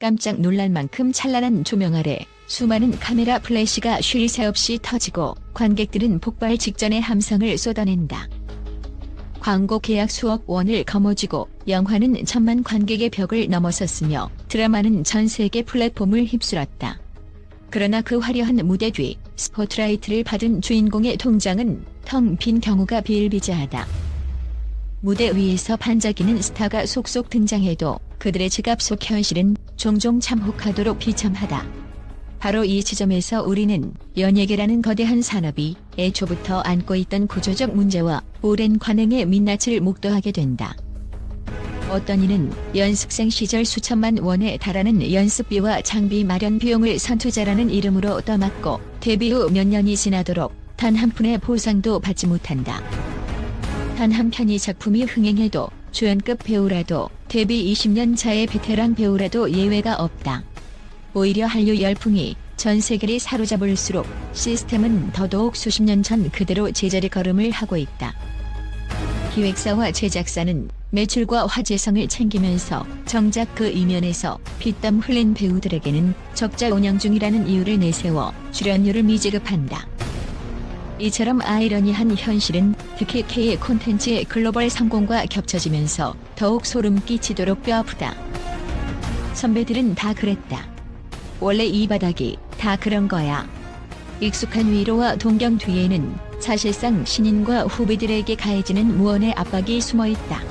깜짝 놀랄 만큼 찬란한 조명 아래 수많은 카메라 플래시가 쉴 새 없이 터지고 관객들은 폭발 직전의 함성을 쏟아낸다. 광고 계약 수억 원을 거머쥐고 영화는 천만 관객의 벽을 넘어섰으며 드라마는 전 세계 플랫폼을 휩쓸었다. 그러나 그 화려한 무대 뒤 스포트라이트를 받은 주인공의 통장은 텅 빈 경우가 비일비재하다. 무대 위에서 반짝이는 스타가 속속 등장해도 그들의 지갑 속 현실은 종종 참혹하도록 비참하다. 바로 이 지점에서 우리는 연예계라는 거대한 산업이 애초부터 안고 있던 구조적 문제와 오랜 관행의 민낯을 목도하게 된다. 어떤 이는 연습생 시절 수천만 원에 달하는 연습비와 장비 마련 비용을 선투자라는 이름으로 떠맡고 데뷔 후 몇 년이 지나도록 단 한 푼의 보상도 받지 못한다. 단 한 편의 작품이 흥행해도 주연급 배우라도 데뷔 20년 차의 베테랑 배우라도 예외가 없다. 오히려 한류 열풍이 전 세계를 사로잡을수록 시스템은 더더욱 수십 년 전 그대로 제자리 걸음을 하고 있다. 기획사와 제작사는 매출과 화제성을 챙기면서 정작 그 이면에서 피땀 흘린 배우들에게는 적자 운영 중이라는 이유를 내세워 출연료를 미지급한다. 이처럼 아이러니한 현실은 특히 K 콘텐츠의 글로벌 성공과 겹쳐지면서 더욱 소름 끼치도록 뼈아프다. 선배들은 다 그랬다. 원래 이 바닥이 다 그런 거야. 익숙한 위로와 동경 뒤에는 사실상 신인과 후배들에게 가해지는 무언의 압박이 숨어 있다.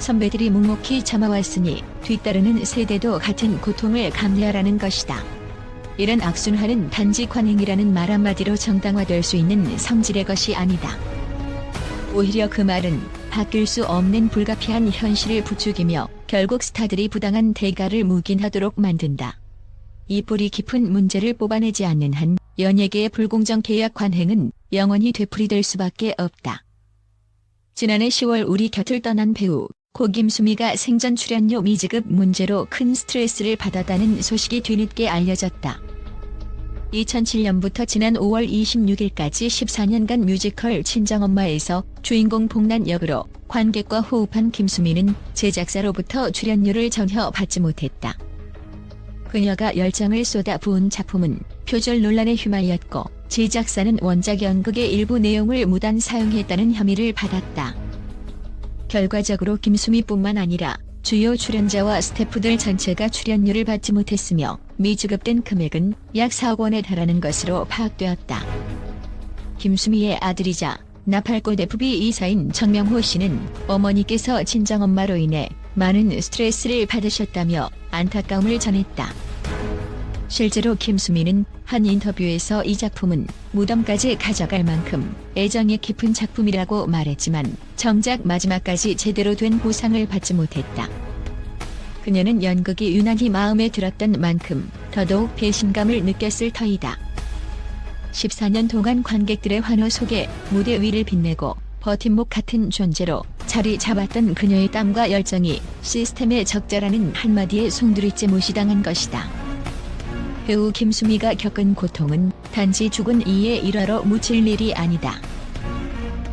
선배들이 묵묵히 참아왔으니 뒤따르는 세대도 같은 고통을 감내하라는 것이다. 이런 악순환은 단지 관행이라는 말 한마디로 정당화될 수 있는 성질의 것이 아니다. 오히려 그 말은 바뀔 수 없는 불가피한 현실을 부추기며 결국 스타들이 부당한 대가를 묵인하도록 만든다. 이 뿌리 깊은 문제를 뽑아내지 않는 한 연예계의 불공정 계약 관행은 영원히 되풀이될 수밖에 없다. 지난해 10월 우리 곁을 떠난 배우 고 김수미가 생전 출연료 미지급 문제로 큰 스트레스를 받았다는 소식이 뒤늦게 알려졌다. 2007년부터 지난 5월 26일까지 14년간 뮤지컬 친정엄마에서 주인공 복난 역으로 관객과 호흡한 김수미는 제작사로부터 출연료를 전혀 받지 못했다. 그녀가 열정을 쏟아 부은 작품은 표절 논란에 휘말렸고 제작사는 원작 연극의 일부 내용을 무단 사용했다는 혐의를 받았다. 결과적으로 김수미뿐만 아니라 주요 출연자와 스태프들 전체가 출연료를 받지 못했으며 미지급된 금액은 약 4억 원에 달하는 것으로 파악되었다. 김수미의 아들이자 나팔꽃 FB 이사인 정명호 씨는 어머니께서 친정엄마로 인해 많은 스트레스를 받으셨다며 안타까움을 전했다. 실제로 김수미는 한 인터뷰에서 이 작품은 무덤까지 가져갈 만큼 애정이 깊은 작품이라고 말했지만 정작 마지막까지 제대로 된 보상을 받지 못했다. 그녀는 연극이 유난히 마음에 들었던 만큼 더더욱 배신감을 느꼈을 터이다. 14년 동안 관객들의 환호 속에 무대 위를 빛내고 버팀목 같은 존재로 자리 잡았던 그녀의 땀과 열정이 시스템의 적자라는 한마디에 송두리째 무시당한 것이다. 배우 김수미가 겪은 고통은 단지 죽은 이의 일화로 묻힐 일이 아니다.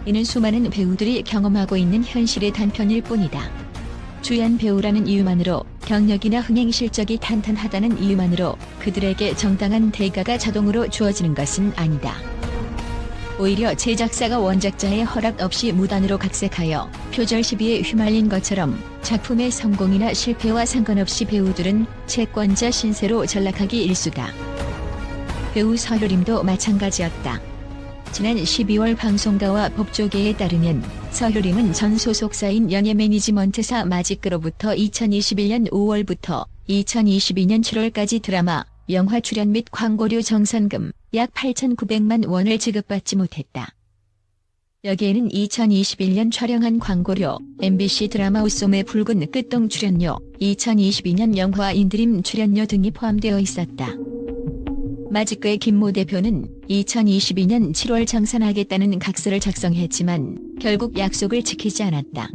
이는 수많은 배우들이 경험하고 있는 현실의 단편일 뿐이다. 주연 배우라는 이유만으로 경력이나 흥행 실적이 탄탄하다는 이유만으로 그들에게 정당한 대가가 자동으로 주어지는 것은 아니다. 오히려 제작사가 원작자의 허락 없이 무단으로 각색하여 표절 시비에 휘말린 것처럼 작품의 성공이나 실패와 상관없이 배우들은 채권자 신세로 전락하기 일수다. 배우 서효림도 마찬가지였다. 지난 12월 방송가와 법조계에 따르면 서효림은 전 소속사인 연예 매니지먼트사 마지크로부터 2021년 5월부터 2022년 7월까지 드라마, 영화 출연 및 광고료 정산금 약 8,900만 원을 지급받지 못했다. 여기에는 2021년 촬영한 광고료, MBC 드라마 웃솜의 붉은 끝동 출연료, 2022년 영화 인드림 출연료 등이 포함되어 있었다. 마지크의 김모 대표는 2022년 7월 정산하겠다는 각서를 작성했지만 결국 약속을 지키지 않았다.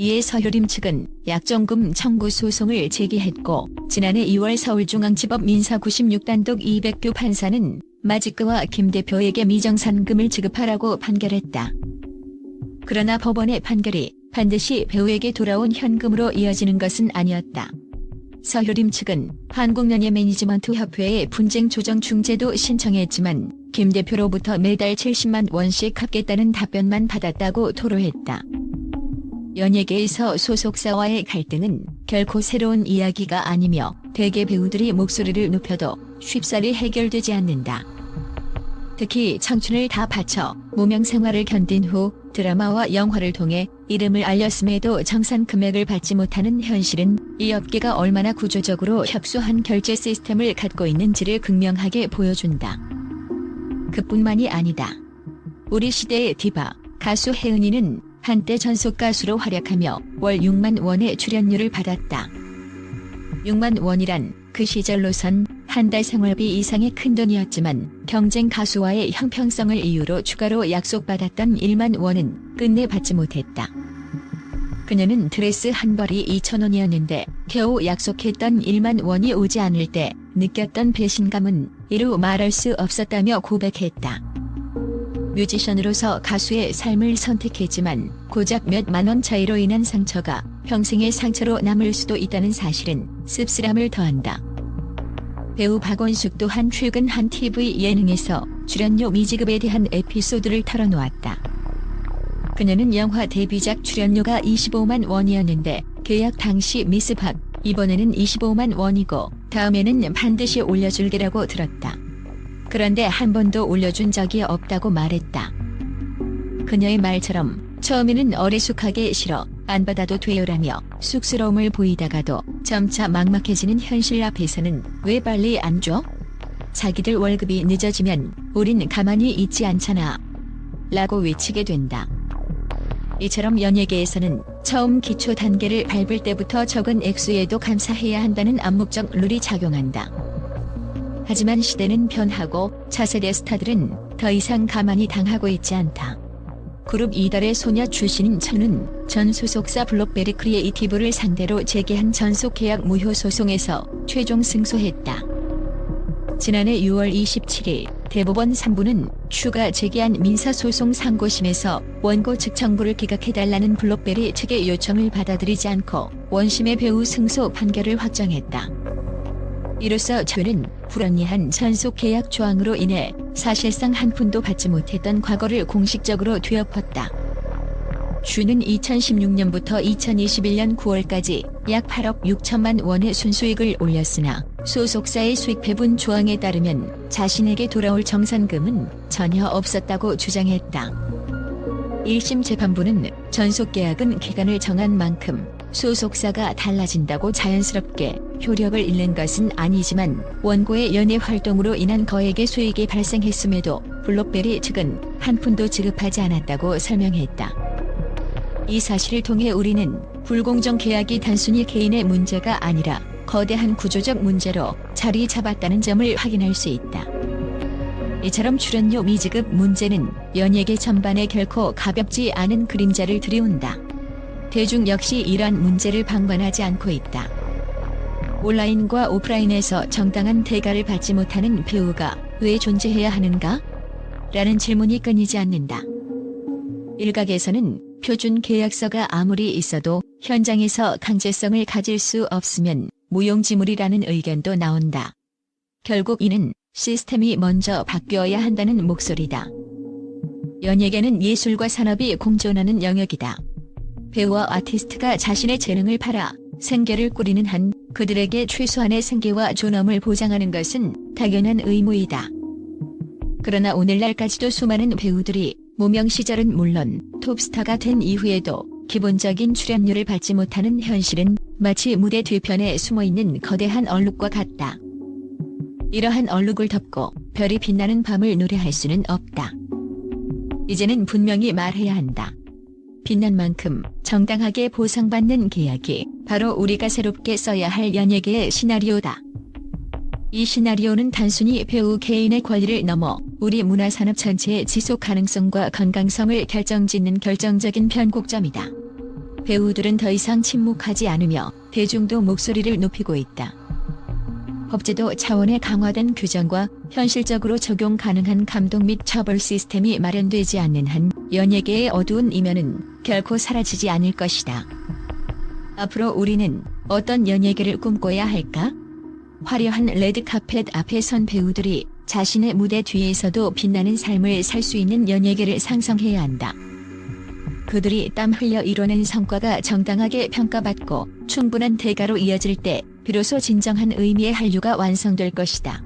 이에 서효림 측은 약정금 청구 소송을 제기했고 지난해 2월 서울중앙지법 민사 96단독 200교 판사는 마지크와 김 대표에게 미정산금을 지급하라고 판결했다. 그러나 법원의 판결이 반드시 배우에게 돌아온 현금으로 이어지는 것은 아니었다. 서효림 측은 한국연예 매니지먼트 협회에 분쟁 조정 중재도 신청했지만 김 대표로부터 매달 70만 원씩 갚겠다는 답변만 받았다고 토로했다. 연예계에서 소속사와의 갈등은 결코 새로운 이야기가 아니며 대개 배우들이 목소리를 높여도 쉽사리 해결되지 않는다. 특히 청춘을 다 바쳐 무명 생활을 견딘 후 드라마와 영화를 통해 이름을 알렸음에도 정산 금액을 받지 못하는 현실은 이 업계가 얼마나 구조적으로 협소한 결제 시스템을 갖고 있는지를 극명하게 보여준다. 그뿐만이 아니다. 우리 시대의 디바, 가수 혜은이는 한때 전속 가수로 활약하며 월 6만 원의 출연료를 받았다. 6만 원이란 그 시절로선 한 달 생활비 이상의 큰 돈이었지만 경쟁 가수와의 형평성을 이유로 추가로 약속받았던 1만 원은 끝내 받지 못했다. 그녀는 드레스 한 벌이 2천 원이었는데 겨우 약속했던 1만 원이 오지 않을 때 느꼈던 배신감은 이루 말할 수 없었다며 고백했다. 뮤지션으로서 가수의 삶을 선택했지만 고작 몇 만 원 차이로 인한 상처가 평생의 상처로 남을 수도 있다는 사실은 씁쓸함을 더한다. 배우 박원숙 또한 최근 한 TV 예능에서 출연료 미지급에 대한 에피소드를 털어놓았다. 그녀는 영화 데뷔작 출연료가 25만 원이었는데 계약 당시 미스 박 이번에는 25만 원이고 다음에는 반드시 올려줄게라고 들었다. 그런데 한 번도 올려준 적이 없다고 말했다. 그녀의 말처럼 처음에는 어리숙하게 싫어 안 받아도 돼요라며 쑥스러움을 보이다가도 점차 막막해지는 현실 앞에서는 왜 빨리 안 줘? 자기들 월급이 늦어지면 우린 가만히 있지 않잖아. 라고 외치게 된다. 이처럼 연예계에서는 처음 기초 단계를 밟을 때부터 적은 액수에도 감사해야 한다는 암묵적 룰이 작용한다. 하지만 시대는 변하고 차세대 스타들은 더 이상 가만히 당하고 있지 않다. 그룹 이달의 소녀 출신인 천은 전 소속사 블록베리 크리에이티브를 상대로 제기한 전속 계약 무효 소송에서 최종 승소했다. 지난해 6월 27일 대법원 3부는 추가 제기한 민사소송 상고심에서 원고 측 정부를 기각해달라는 블록베리 측의 요청을 받아들이지 않고 원심의 배우 승소 판결을 확정했다. 이로써 저는 불합리한 전속 계약 조항으로 인해 사실상 한 푼도 받지 못했던 과거를 공식적으로 뒤엎었다. 주는 2016년부터 2021년 9월까지 약 8억 6천만 원의 순수익을 올렸으나 소속사의 수익 배분 조항에 따르면 자신에게 돌아올 정산금은 전혀 없었다고 주장했다. 1심 재판부는 전속 계약은 기간을 정한 만큼 소속사가 달라진다고 자연스럽게 효력을 잃는 것은 아니지만 원고의 연예 활동으로 인한 거액의 수익이 발생했음에도 블록베리 측은 한 푼도 지급하지 않았다고 설명했다. 이 사실을 통해 우리는 불공정 계약이 단순히 개인의 문제가 아니라 거대한 구조적 문제로 자리 잡았다는 점을 확인할 수 있다. 이처럼 출연료 미지급 문제는 연예계 전반에 결코 가볍지 않은 그림자를 들이운다. 대중 역시 이러한 문제를 방관하지 않고 있다. 온라인과 오프라인에서 정당한 대가를 받지 못하는 배우가 왜 존재해야 하는가? 라는 질문이 끊이지 않는다. 일각에서는 표준 계약서가 아무리 있어도 현장에서 강제성을 가질 수 없으면 무용지물이라는 의견도 나온다. 결국 이는 시스템이 먼저 바뀌어야 한다는 목소리다. 연예계는 예술과 산업이 공존하는 영역이다. 배우와 아티스트가 자신의 재능을 팔아 생계를 꾸리는 한 그들에게 최소한의 생계와 존엄을 보장하는 것은 당연한 의무이다. 그러나 오늘날까지도 수많은 배우들이 무명 시절은 물론 톱스타가 된 이후에도 기본적인 출연료를 받지 못하는 현실은 마치 무대 뒤편에 숨어 있는 거대한 얼룩과 같다. 이러한 얼룩을 덮고 별이 빛나는 밤을 노래할 수는 없다. 이제는 분명히 말해야 한다. 빛난 만큼 정당하게 보상받는 계약이 바로 우리가 새롭게 써야 할 연예계의 시나리오다. 이 시나리오는 단순히 배우 개인의 권리를 넘어 우리 문화산업 전체의 지속 가능성과 건강성을 결정짓는 결정적인 변곡점이다. 배우들은 더 이상 침묵하지 않으며 대중도 목소리를 높이고 있다. 법제도 차원의 강화된 규정과 현실적으로 적용 가능한 감독 및 처벌 시스템이 마련되지 않는 한 연예계의 어두운 이면은 결코 사라지지 않을 것이다. 앞으로 우리는 어떤 연예계를 꿈꿔야 할까? 화려한 레드 카펫 앞에 선 배우들이 자신의 무대 뒤에서도 빛나는 삶을 살 수 있는 연예계를 상상해야 한다. 그들이 땀 흘려 이뤄낸 성과가 정당하게 평가받고 충분한 대가로 이어질 때 비로소 진정한 의미의 한류가 완성될 것이다.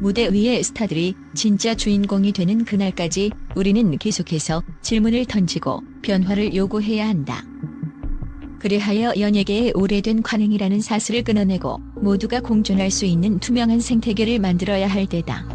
무대 위의 스타들이 진짜 주인공이 되는 그날까지 우리는 계속해서 질문을 던지고 변화를 요구해야 한다. 그리하여 연예계의 오래된 관행이라는 사슬을 끊어내고 모두가 공존할 수 있는 투명한 생태계를 만들어야 할 때다.